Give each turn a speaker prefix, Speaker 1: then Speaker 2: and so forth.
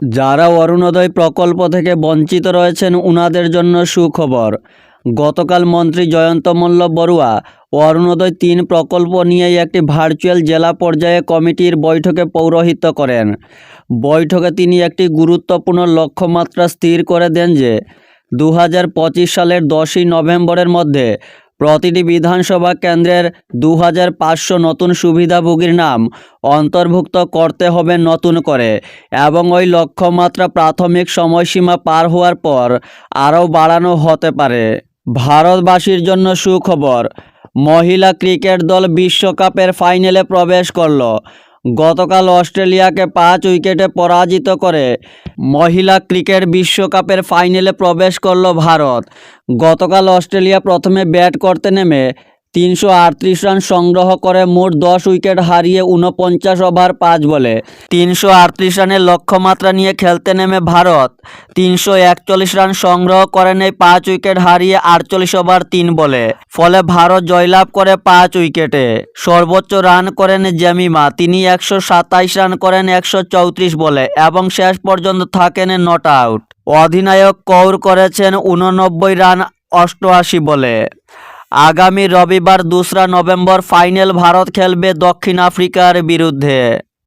Speaker 1: যারা অরুণোদয় প্রকল্প থেকে বঞ্চিত রয়েছেন, উনাদের জন্য সুখবর। গতকাল মন্ত্রী জয়ন্ত মল্ল বড়ুয়া অরুণোদয় তিন প্রকল্প নিয়ে একটি ভার্চুয়াল জেলা পর্যায়ে কমিটির বৈঠকে পৌরোহিত্য করেন। বৈঠকে তিনি একটি গুরুত্বপূর্ণ লক্ষ্যমাত্রা স্থির করে দেন যে দু হাজার পঁচিশ সালের দশই নভেম্বরের মধ্যে প্রতিটি বিধানসভা কেন্দ্রের দু হাজার পাঁচশো নতুন সুবিধাভোগীর নাম অন্তর্ভুক্ত করতে হবে নতুন করে এবং ওই লক্ষ্যমাত্রা প্রাথমিক সময়সীমা পার হওয়ার পর আরও বাড়ানো হতে পারে। ভারতবাসীর জন্য সুখবর, মহিলা ক্রিকেট দল বিশ্বকাপের ফাইনালে প্রবেশ করল। গতকাল অস্ট্রেলিয়াকে পাঁচ উইকেটে পরাজিত করে মহিলা ক্রিকেট বিশ্বকাপের ফাইনালে প্রবেশ করল ভারত। গতকাল অস্ট্রেলিয়া প্রথমে ব্যাট করতে নেমে তিনশো আটত্রিশ রান সংগ্রহ করে মোট দশ উইকেট হারিয়ে উনপঞ্চাশ ওভার পাঁচ বলে। তিনশো আটত্রিশ রানের লক্ষ্যমাত্রা নিয়ে খেলতে নেমে ভারত। তিনশো একচল্লিশ রান সংগ্রহ করে নেয় পাঁচ উইকেট হারিয়ে আটচল্লিশ ওভার তিন বলে। ফলে ভারত জয়লাভ করে পাঁচ উইকেটে। সর্বোচ্চ রান করেন জেমিমা তিনি একশো সাতাইশ রান করেন একশো চৌত্রিশ বলে এবং শেষ পর্যন্ত থাকেন নট আউট। অধিনায়ক কৌর করেছেন উননব্বই রান অষ্টআশি বলে। আগামী রবিবার দোসরা নভেম্বর ফাইনাল ভারত খেলবে দক্ষিণ আফ্রিকার বিরুদ্ধে।